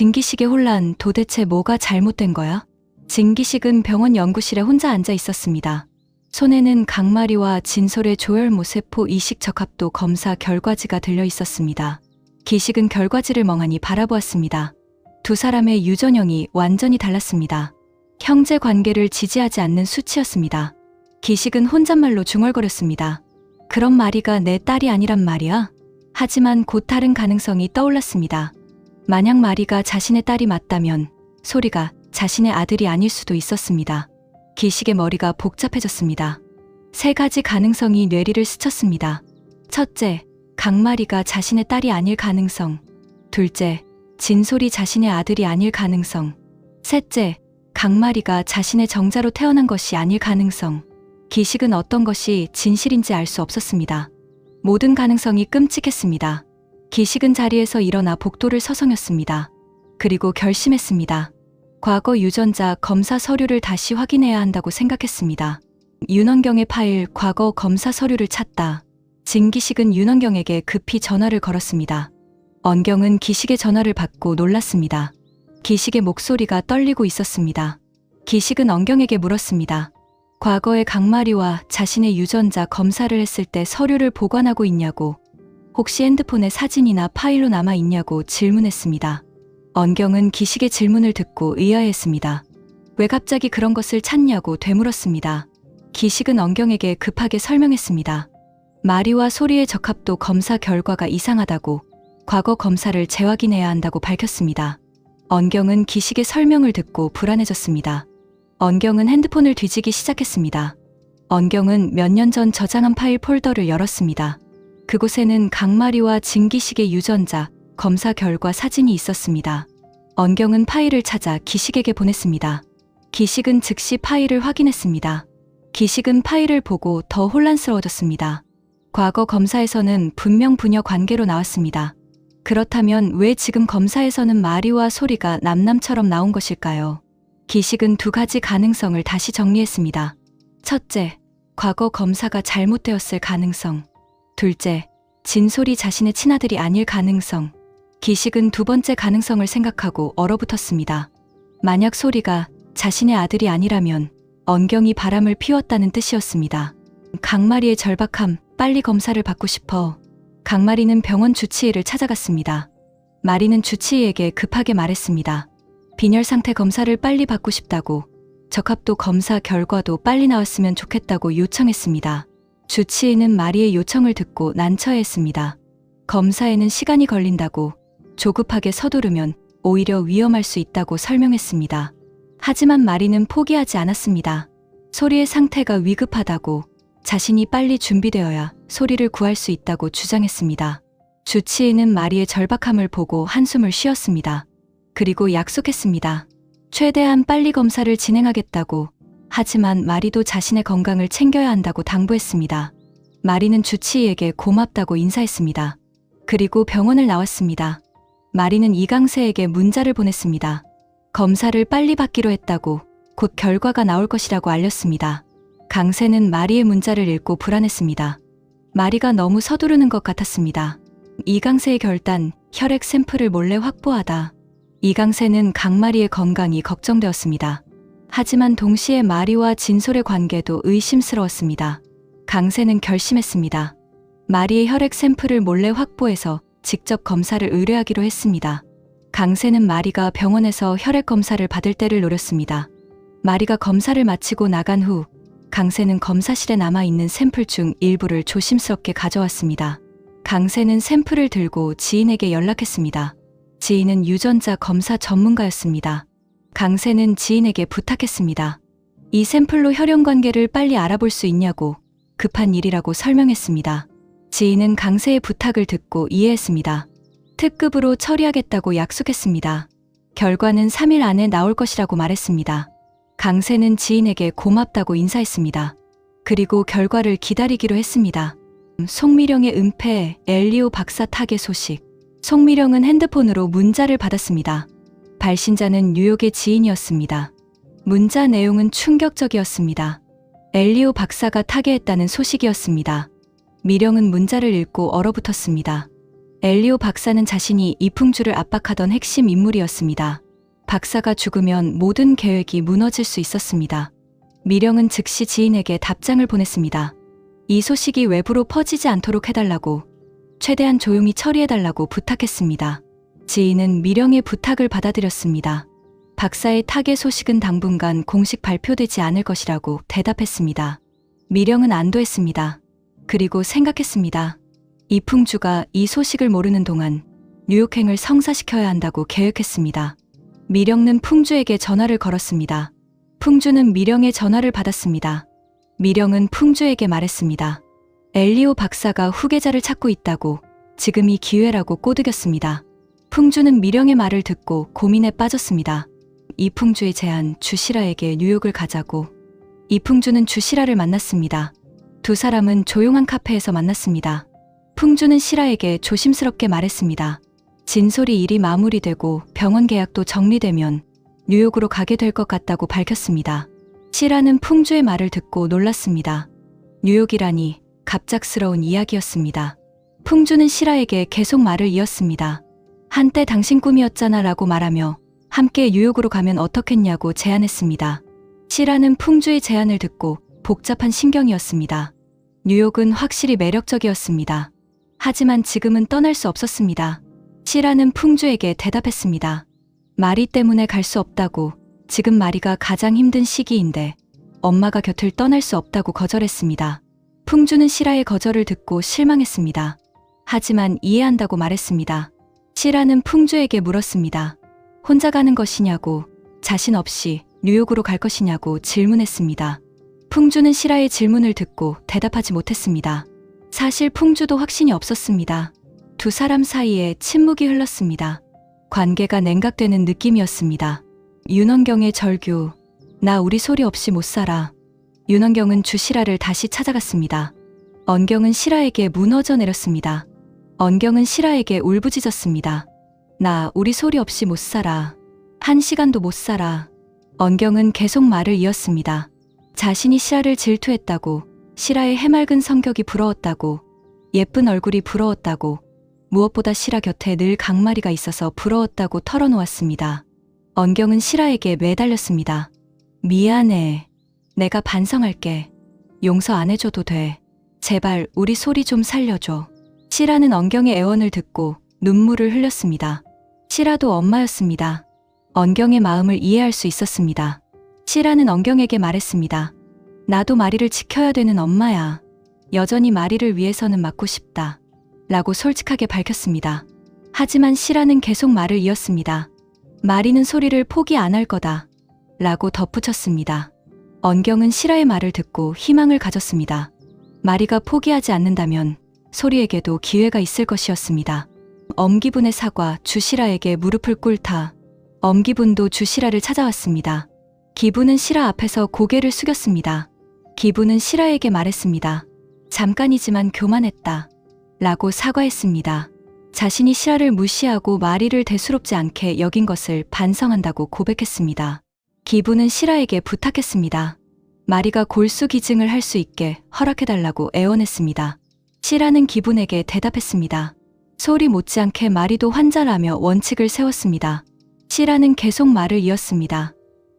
진기식의 혼란 도대체 뭐가 잘못된 거야? 진기식은 병원 연구실에 혼자 앉아 있었습니다. 손에는 강마리와 진솔의 조혈모 세포 이식 적합도 검사 결과지가 들려 있었습니다. 기식은 결과지를 멍하니 바라보았습니다. 두 사람의 유전형이 완전히 달랐습니다. 형제 관계를 지지하지 않는 수치였습니다. 기식은 혼잣말로 중얼거렸습니다. 그런 마리가 내 딸이 아니란 말이야? 하지만 곧 다른 가능성이 떠올랐습니다. 만약 마리가 자신의 딸이 맞다면 소리가 자신의 아들이 아닐 수도 있었습니다. 기식의 머리가 복잡해졌습니다. 세 가지 가능성이 뇌리를 스쳤습니다. 첫째, 강마리가 자신의 딸이 아닐 가능성. 둘째, 진솔이 자신의 아들이 아닐 가능성. 셋째, 강마리가 자신의 정자로 태어난 것이 아닐 가능성. 기식은 어떤 것이 진실인지 알 수 없었습니다. 모든 가능성이 끔찍했습니다. 기식은 자리에서 일어나 복도를 서성였습니다. 그리고 결심했습니다. 과거 유전자 검사 서류를 다시 확인해야 한다고 생각했습니다. 윤원경의 파일 과거 검사 서류를 찾다. 진기식은 윤원경에게 급히 전화를 걸었습니다. 언경은 기식의 전화를 받고 놀랐습니다. 기식의 목소리가 떨리고 있었습니다. 기식은 언경에게 물었습니다. 과거에 강마리와 자신의 유전자 검사를 했을 때 서류를 보관하고 있냐고, 혹시 핸드폰에 사진이나 파일로 남아 있냐고 질문했습니다. 언경은 기식의 질문을 듣고 의아해했습니다. 왜 갑자기 그런 것을 찾냐고 되물었습니다. 기식은 언경에게 급하게 설명했습니다. 마리와 소리의 적합도 검사 결과가 이상하다고 과거 검사를 재확인해야 한다고 밝혔습니다. 언경은 기식의 설명을 듣고 불안해졌습니다. 언경은 핸드폰을 뒤지기 시작했습니다. 언경은 몇 년 전 저장한 파일 폴더를 열었습니다. 그곳에는 강마리와 진기식의 유전자, 검사 결과 사진이 있었습니다. 언경은 파일을 찾아 기식에게 보냈습니다. 기식은 즉시 파일을 확인했습니다. 기식은 파일을 보고 더 혼란스러워졌습니다. 과거 검사에서는 분명 부녀 관계로 나왔습니다. 그렇다면 왜 지금 검사에서는 마리와 소리가 남남처럼 나온 것일까요? 기식은 두 가지 가능성을 다시 정리했습니다. 첫째, 과거 검사가 잘못되었을 가능성. 둘째, 진솔이 자신의 친아들이 아닐 가능성. 기식은 두 번째 가능성을 생각하고 얼어붙었습니다. 만약 소리가 자신의 아들이 아니라면 언경이 바람을 피웠다는 뜻이었습니다. 강마리의 절박함, 빨리 검사를 받고 싶어. 강마리는 병원 주치의를 찾아갔습니다. 마리는 주치의에게 급하게 말했습니다. 빈혈 상태 검사를 빨리 받고 싶다고, 적합도 검사 결과도 빨리 나왔으면 좋겠다고 요청했습니다. 주치의는 마리의 요청을 듣고 난처해했습니다. 검사에는 시간이 걸린다고, 조급하게 서두르면 오히려 위험할 수 있다고 설명했습니다. 하지만 마리는 포기하지 않았습니다. 소리의 상태가 위급하다고 자신이 빨리 준비되어야 소리를 구할 수 있다고 주장했습니다. 주치의는 마리의 절박함을 보고 한숨을 쉬었습니다. 그리고 약속했습니다. 최대한 빨리 검사를 진행하겠다고 하지만 마리도 자신의 건강을 챙겨야 한다고 당부했습니다. 마리는 주치의에게 고맙다고 인사했습니다. 그리고 병원을 나왔습니다. 마리는 이강세에게 문자를 보냈습니다. 검사를 빨리 받기로 했다고 곧 결과가 나올 것이라고 알렸습니다. 강세는 마리의 문자를 읽고 불안했습니다. 마리가 너무 서두르는 것 같았습니다. 이강세의 결단, 혈액 샘플을 몰래 확보하다. 이강세는 강마리의 건강이 걱정되었습니다. 하지만 동시에 마리와 진솔의 관계도 의심스러웠습니다. 강세는 결심했습니다. 마리의 혈액 샘플을 몰래 확보해서 직접 검사를 의뢰하기로 했습니다. 강세는 마리가 병원에서 혈액 검사를 받을 때를 노렸습니다. 마리가 검사를 마치고 나간 후 강세는 검사실에 남아있는 샘플 중 일부를 조심스럽게 가져왔습니다. 강세는 샘플을 들고 지인에게 연락했습니다. 지인은 유전자 검사 전문가였습니다. 강세는 지인에게 부탁했습니다. 이 샘플로 혈연 관계를 빨리 알아볼 수 있냐고 급한 일이라고 설명했습니다. 지인은 강세의 부탁을 듣고 이해했습니다. 특급으로 처리하겠다고 약속했습니다. 결과는 3일 안에 나올 것이라고 말했습니다. 강세는 지인에게 고맙다고 인사했습니다. 그리고 결과를 기다리기로 했습니다. 송미령의 은폐, 엘리오 박사 타계 소식. 송미령은 핸드폰으로 문자를 받았습니다. 발신자는 뉴욕의 지인이었습니다. 문자 내용은 충격적이었습니다. 엘리오 박사가 타계했다는 소식이었습니다. 미령은 문자를 읽고 얼어붙었습니다. 엘리오 박사는 자신이 이풍주를 압박하던 핵심 인물이었습니다. 박사가 죽으면 모든 계획이 무너질 수 있었습니다. 미령은 즉시 지인에게 답장을 보냈습니다. 이 소식이 외부로 퍼지지 않도록 해달라고, 최대한 조용히 처리해달라고 부탁했습니다. 지인은 미령의 부탁을 받아들였습니다. 박사의 타계 소식은 당분간 공식 발표되지 않을 것이라고 대답했습니다. 미령은 안도했습니다. 그리고 생각했습니다. 이풍주가 이 소식을 모르는 동안 뉴욕행을 성사시켜야 한다고 계획했습니다. 미령은 풍주에게 전화를 걸었습니다. 풍주는 미령의 전화를 받았습니다. 미령은 풍주에게 말했습니다. 엘리오 박사가 후계자를 찾고 있다고 지금이 기회라고 꼬드겼습니다. 풍주는 미령의 말을 듣고 고민에 빠졌습니다. 이풍주의 제안 주시라에게 뉴욕을 가자고 이풍주는 주시라를 만났습니다. 두 사람은 조용한 카페에서 만났습니다. 풍주는 시라에게 조심스럽게 말했습니다. 진솔이 일이 마무리되고 병원 계약도 정리되면 뉴욕으로 가게 될 것 같다고 밝혔습니다. 시라는 풍주의 말을 듣고 놀랐습니다. 뉴욕이라니 갑작스러운 이야기였습니다. 풍주는 시라에게 계속 말을 이었습니다. 한때 당신 꿈이었잖아 라고 말하며 함께 뉴욕으로 가면 어떻겠냐고 제안했습니다. 시라는 풍주의 제안을 듣고 복잡한 신경이었습니다. 뉴욕은 확실히 매력적이었습니다. 하지만 지금은 떠날 수 없었습니다. 시라는 풍주에게 대답했습니다. 마리 때문에 갈 수 없다고 지금 마리가 가장 힘든 시기인데 엄마가 곁을 떠날 수 없다고 거절했습니다. 풍주는 시라의 거절을 듣고 실망했습니다. 하지만 이해한다고 말했습니다. 시라는 풍주에게 물었습니다. 혼자 가는 것이냐고 자신 없이 뉴욕으로 갈 것이냐고 질문했습니다. 풍주는 시라의 질문을 듣고 대답하지 못했습니다. 사실 풍주도 확신이 없었습니다. 두 사람 사이에 침묵이 흘렀습니다. 관계가 냉각되는 느낌이었습니다. 윤원경의 절규, 나 우리 소리 없이 못 살아. 윤원경은 주시라를 다시 찾아갔습니다. 언경은 시라에게 무너져 내렸습니다. 언경은 시라에게 울부짖었습니다. 나 우리 소리 없이 못 살아. 한 시간도 못 살아. 언경은 계속 말을 이었습니다. 자신이 시라를 질투했다고, 시라의 해맑은 성격이 부러웠다고, 예쁜 얼굴이 부러웠다고, 무엇보다 시라 곁에 늘 강마리가 있어서 부러웠다고 털어놓았습니다. 언경은 시라에게 매달렸습니다. 미안해. 내가 반성할게. 용서 안 해줘도 돼. 제발 우리 소리 좀 살려줘. 시라는 언경의 애원을 듣고 눈물을 흘렸습니다. 시라도 엄마였습니다. 언경의 마음을 이해할 수 있었습니다. 시라는 언경에게 말했습니다. 나도 마리를 지켜야 되는 엄마야. 여전히 마리를 위해서는 맞고 싶다. 라고 솔직하게 밝혔습니다. 하지만 시라는 계속 말을 이었습니다. 마리는 소리를 포기 안 할 거다. 라고 덧붙였습니다. 언경은 시라의 말을 듣고 희망을 가졌습니다. 마리가 포기하지 않는다면 소리에게도 기회가 있을 것이었습니다. 엄기분의 사과 주시라에게 무릎을 꿇다. 엄기분도 주시라를 찾아왔습니다. 기분은 시라 앞에서 고개를 숙였습니다. 기분은 시라에게 말했습니다. 잠깐이지만 교만했다. 라고 사과했습니다. 자신이 시라를 무시하고 마리를 대수롭지 않게 여긴 것을 반성한다고 고백했습니다. 기분은 시라에게 부탁했습니다. 마리가 골수 기증을 할 수 있게 허락해달라고 애원했습니다. 시라는 기분에게 대답했습니다. 소리 못지않게 마리도 환자라며 원칙을 세웠습니다. 시라는 계속 말을 이었습니다.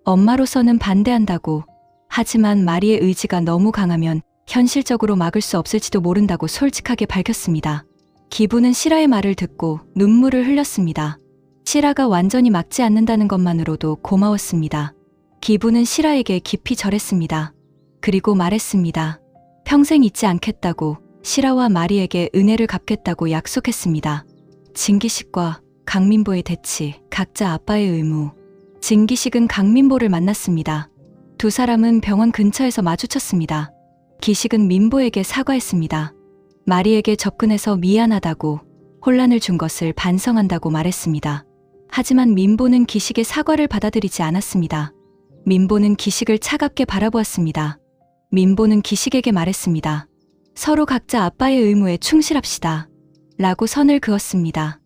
엄마로서는 반대한다고. 하지만 마리의 의지가 너무 강하면 현실적으로 막을 수 없을지도 모른다고 솔직하게 밝혔습니다. 기부는 시라의 말을 듣고 눈물을 흘렸습니다. 시라가 완전히 막지 않는다는 것만으로도 고마웠습니다. 기부는 시라에게 깊이 절했습니다. 그리고 말했습니다. 평생 잊지 않겠다고 시라와 마리에게 은혜를 갚겠다고 약속했습니다. 진기식과 강민보의 대치, 각자 아빠의 의무. 진기식은 강민보를 만났습니다. 두 사람은 병원 근처에서 마주쳤습니다. 기식은 민보에게 사과했습니다. 마리에게 접근해서 미안하다고 혼란을 준 것을 반성한다고 말했습니다. 하지만 민보는 기식의 사과를 받아들이지 않았습니다. 민보는 기식을 차갑게 바라보았습니다. 민보는 기식에게 말했습니다. 서로 각자 아빠의 의무에 충실합시다. 라고 선을 그었습니다.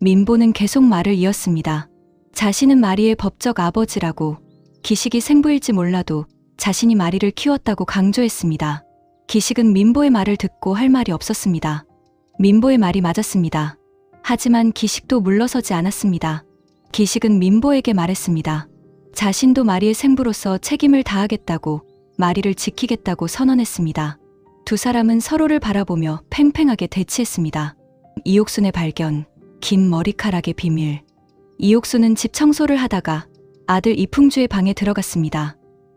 민보는 계속 말을 이었습니다. 자신은 마리의 법적 아버지라고 기식이 생부일지 몰라도 자신이 마리를 키웠다고 강조했습니다. 기식은 민보의 말을 듣고 할 말이 없었습니다. 민보의 말이 맞았습니다. 하지만 기식도 물러서지 않았습니다. 기식은 민보에게 말했습니다. 자신도 마리의 생부로서 책임을 다하겠다고 마리를 지키겠다고 선언했습니다. 두 사람은 서로를 바라보며 팽팽하게 대치했습니다. 이옥순의 발견, 긴 머리카락의 비밀. 이옥순은 집 청소를 하다가 아들 이풍주의 방에 들어갔습니다.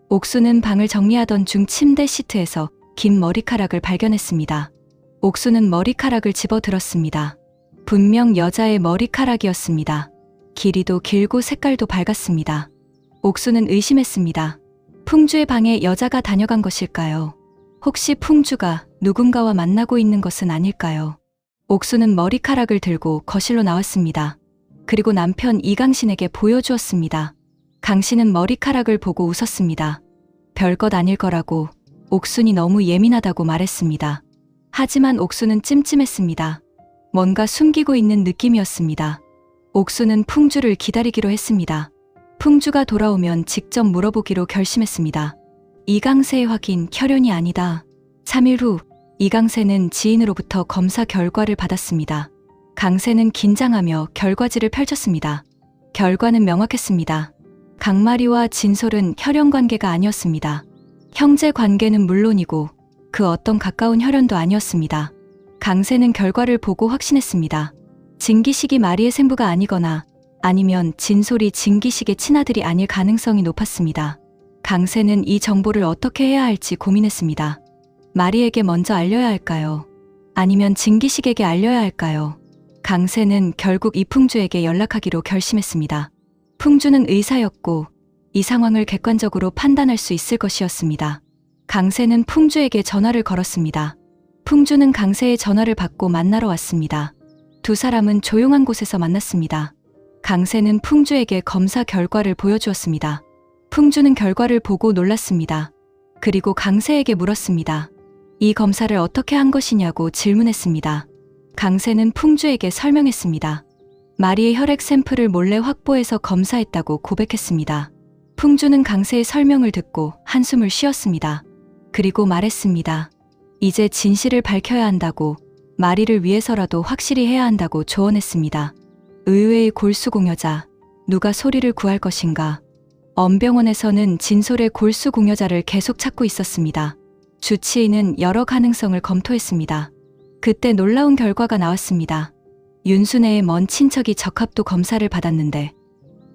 옥수는 방을 정리하던 중 침대 시트에서 긴 머리카락을 발견했습니다. 옥수는 머리카락을 집어 들었습니다. 분명 여자의 머리카락이었습니다. 길이도 길고 색깔도 밝았습니다. 옥수는 의심했습니다. 풍주의 방에 여자가 다녀간 것일까요? 혹시 풍주가 누군가와 만나고 있는 것은 아닐까요? 옥수는 머리카락을 들고 거실로 나왔습니다. 그리고 남편 이강신에게 보여주었습니다. 강신은 머리카락을 보고 웃었습니다. 별것 아닐 거라고 옥순이 너무 예민하다고 말했습니다. 하지만 옥수는 찜찜했습니다. 뭔가 숨기고 있는 느낌이었습니다. 옥수는 풍주를 기다리기로 했습니다. 풍주가 돌아오면 직접 물어보기로 결심했습니다. 이강세의 확인 혈연이 아니다. 3일 후 이강세는 지인으로부터 검사 결과를 받았습니다. 강세는 긴장하며 결과지를 펼쳤습니다. 결과는 명확했습니다. 강마리와 진솔은 혈연 관계가 아니었습니다. 형제 관계는 물론이고 그 어떤 가까운 혈연도 아니었습니다. 강세는 결과를 보고 확신했습니다. 진기식이 마리의 생부가 아니거나 아니면 진솔이 진기식의 친아들이 아닐 가능성이 높았습니다. 강세는 이 정보를 어떻게 해야 할지 고민했습니다. 마리에게 먼저 알려야 할까요? 아니면 진기식에게 알려야 할까요? 강세는 결국 이풍주에게 연락하기로 결심했습니다. 풍주는 의사였고 이 상황을 객관적으로 판단할 수 있을 것이었습니다. 강세는 풍주에게 전화를 걸었습니다. 풍주는 강세의 전화를 받고 만나러 왔습니다. 두 사람은 조용한 곳에서 만났습니다. 강세는 풍주에게 검사 결과를 보여주었습니다. 풍주는 결과를 보고 놀랐습니다. 그리고 강세에게 물었습니다. 이 검사를 어떻게 한 것이냐고 질문했습니다. 강세는 풍주에게 설명했습니다. 마리의 혈액 샘플을 몰래 확보해서 검사했다고 고백했습니다. 풍주는 강세의 설명을 듣고 한숨을 쉬었습니다. 그리고 말했습니다. 이제 진실을 밝혀야 한다고 마리를 위해서라도 확실히 해야 한다고 조언했습니다. 의외의 골수공여자, 누가 소리를 구할 것인가. 엄병원에서는 진솔의 골수 공여자를 계속 찾고 있었습니다. 주치의는 여러 가능성을 검토했습니다. 그때 놀라운 결과가 나왔습니다. 윤순애의 먼 친척이 적합도 검사를 받았는데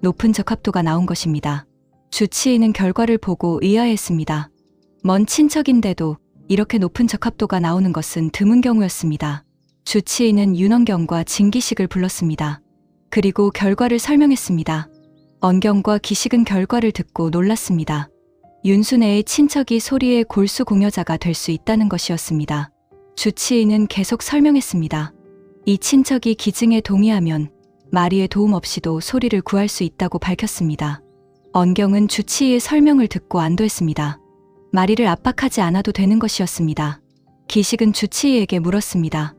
높은 적합도가 나온 것입니다. 주치의는 결과를 보고 의아했습니다. 먼 친척인데도 이렇게 높은 적합도가 나오는 것은 드문 경우였습니다. 주치의는 윤원경과 진기식을 불렀습니다. 그리고 결과를 설명했습니다. 언경과 기식은 결과를 듣고 놀랐습니다. 윤순애의 친척이 소리의 골수 공여자가 될 수 있다는 것이었습니다. 주치의는 계속 설명했습니다. 이 친척이 기증에 동의하면 마리의 도움 없이도 소리를 구할 수 있다고 밝혔습니다. 언경은 주치의의 설명을 듣고 안도했습니다. 마리를 압박하지 않아도 되는 것이었습니다. 기식은 주치의에게 물었습니다.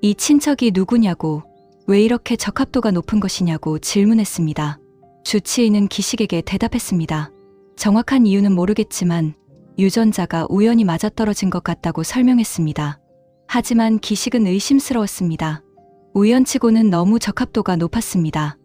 이 친척이 누구냐고, 왜 이렇게 적합도가 높은 것이냐고 질문했습니다. 주치의는 기식에게 대답했습니다. 정확한 이유는 모르겠지만 유전자가 우연히 맞아떨어진 것 같다고 설명했습니다. 하지만 기식은 의심스러웠습니다. 우연치고는 너무 적합도가 높았습니다.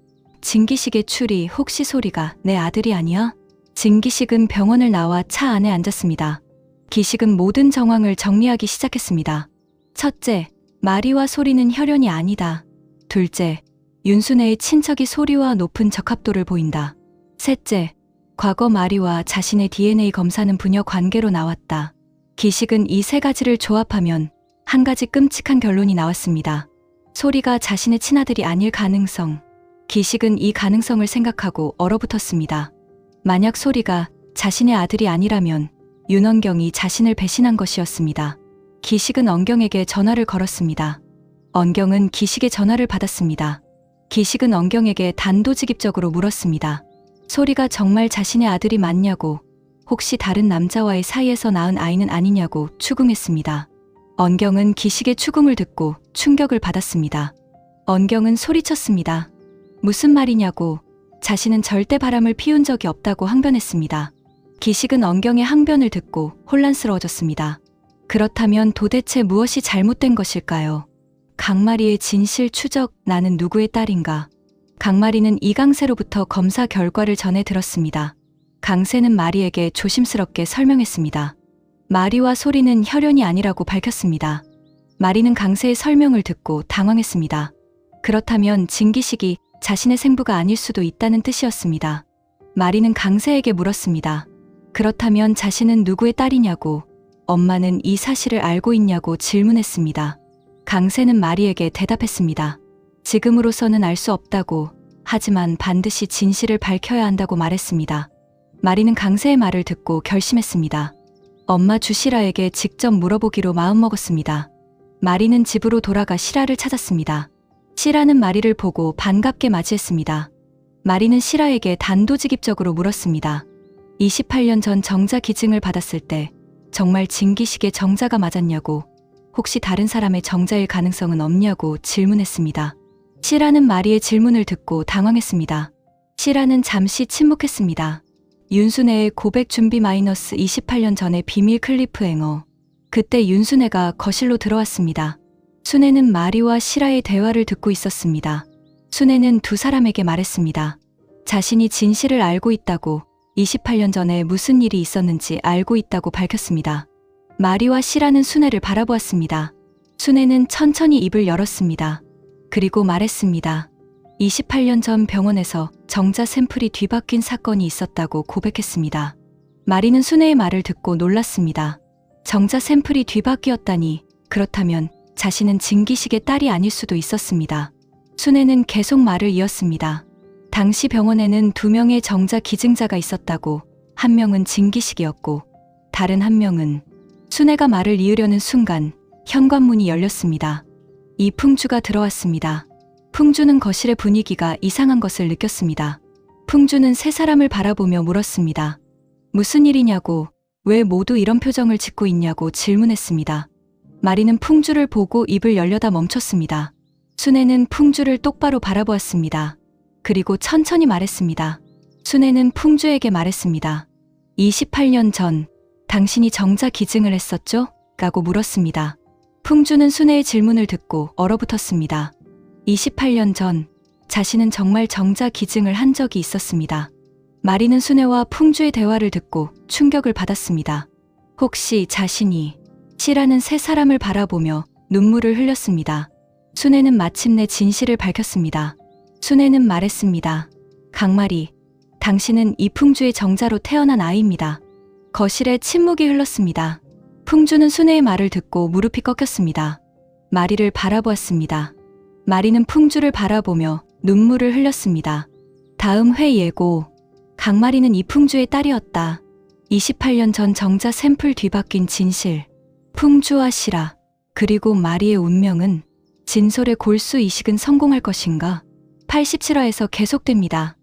진기식의 추리 혹시 소리가 내 아들이 아니야? 진기식은 병원을 나와 차 안에 앉았습니다. 기식은 모든 정황을 정리하기 시작했습니다. 첫째, 마리와 소리는 혈연이 아니다. 둘째, 윤순애의 친척이 소리와 높은 적합도를 보인다. 셋째, 과거 마리와 자신의 DNA 검사는 부녀 관계로 나왔다. 기식은 이 세 가지를 조합하면 한 가지 끔찍한 결론이 나왔습니다. 소리가 자신의 친아들이 아닐 가능성. 기식은 이 가능성을 생각하고 얼어붙었습니다. 만약 소리가 자신의 아들이 아니라면 윤원경이 자신을 배신한 것이었습니다. 기식은 언경에게 전화를 걸었습니다. 언경은 기식의 전화를 받았습니다. 기식은 언경에게 단도직입적으로 물었습니다. 소리가 정말 자신의 아들이 맞냐고, 혹시 다른 남자와의 사이에서 낳은 아이는 아니냐고 추궁했습니다. 언경은 기식의 추궁을 듣고 충격을 받았습니다. 언경은 소리쳤습니다. 무슨 말이냐고 자신은 절대 바람을 피운 적이 없다고 항변했습니다. 기식은 언경의 항변을 듣고 혼란스러워졌습니다. 그렇다면 도대체 무엇이 잘못된 것일까요? 강마리의 진실 추적 나는 누구의 딸인가? 강마리는 이강세로부터 검사 결과를 전해 들었습니다. 강세는 마리에게 조심스럽게 설명했습니다. 마리와 소리는 혈연이 아니라고 밝혔습니다. 마리는 강세의 설명을 듣고 당황했습니다. 그렇다면 진기식이 자신의 생부가 아닐 수도 있다는 뜻이었습니다. 마리는 강세에게 물었습니다. 그렇다면 자신은 누구의 딸이냐고, 엄마는 이 사실을 알고 있냐고 질문했습니다. 강세는 마리에게 대답했습니다. 지금으로서는 알 수 없다고, 하지만 반드시 진실을 밝혀야 한다고 말했습니다. 마리는 강세의 말을 듣고 결심했습니다. 엄마 주시라에게 직접 물어보기로 마음먹었습니다. 마리는 집으로 돌아가 시라를 찾았습니다. 시라는 마리를 보고 반갑게 맞이했습니다. 마리는 시라에게 단도직입적으로 물었습니다. 28년 전 정자 기증을 받았을 때 정말 진기식의 정자가 맞았냐고 혹시 다른 사람의 정자일 가능성은 없냐고 질문했습니다. 시라는 마리의 질문을 듣고 당황했습니다. 시라는 잠시 침묵했습니다. 윤순애의 고백 준비 마이너스 28년 전의 비밀 클리프 앵어. 그때 윤순애가 거실로 들어왔습니다. 순애는 마리와 시라의 대화를 듣고 있었습니다. 순애는 두 사람에게 말했습니다. 자신이 진실을 알고 있다고 28년 전에 무슨 일이 있었는지 알고 있다고 밝혔습니다. 마리와 시라는 순애를 바라보았습니다. 순애는 천천히 입을 열었습니다. 그리고 말했습니다. 28년 전 병원에서 정자 샘플이 뒤바뀐 사건이 있었다고 고백했습니다. 마리는 순애의 말을 듣고 놀랐습니다. 정자 샘플이 뒤바뀌었다니 그렇다면 자신은 진기식의 딸이 아닐 수도 있었습니다. 순애는 계속 말을 이었습니다. 당시 병원에는 두 명의 정자 기증자가 있었다고 한 명은 진기식이었고 다른 한 명은 순애가 말을 이으려는 순간 현관문이 열렸습니다. 이풍주가 들어왔습니다. 풍주는 거실의 분위기가 이상한 것을 느꼈습니다. 풍주는 세 사람을 바라보며 물었습니다. 무슨 일이냐고, 왜 모두 이런 표정을 짓고 있냐고 질문했습니다. 마리는 풍주를 보고 입을 열려다 멈췄습니다. 순애는 풍주를 똑바로 바라보았습니다. 그리고 천천히 말했습니다. 순애는 풍주에게 말했습니다. 28년 전, 당신이 정자 기증을 했었죠? 라고 물었습니다. 풍주는 순애의 질문을 듣고 얼어붙었습니다. 28년 전 자신은 정말 정자 기증을 한 적이 있었습니다. 마리는 순애와 풍주의 대화를 듣고 충격을 받았습니다. 혹시 자신이 시라는 세 사람을 바라보며 눈물을 흘렸습니다. 순애는 마침내 진실을 밝혔습니다. 순애는 말했습니다. 강마리, 당신은 이풍주의 정자로 태어난 아이입니다. 거실에 침묵이 흘렀습니다. 풍주는 순애의 말을 듣고 무릎이 꺾였습니다. 마리를 바라보았습니다. 마리는 풍주를 바라보며 눈물을 흘렸습니다. 다음 회 예고. 강마리는 이풍주의 딸이었다. 28년 전 정자 샘플 뒤바뀐 진실. 풍주와 시라. 그리고 마리의 운명은 진솔의 골수 이식은 성공할 것인가? 87화에서 계속됩니다.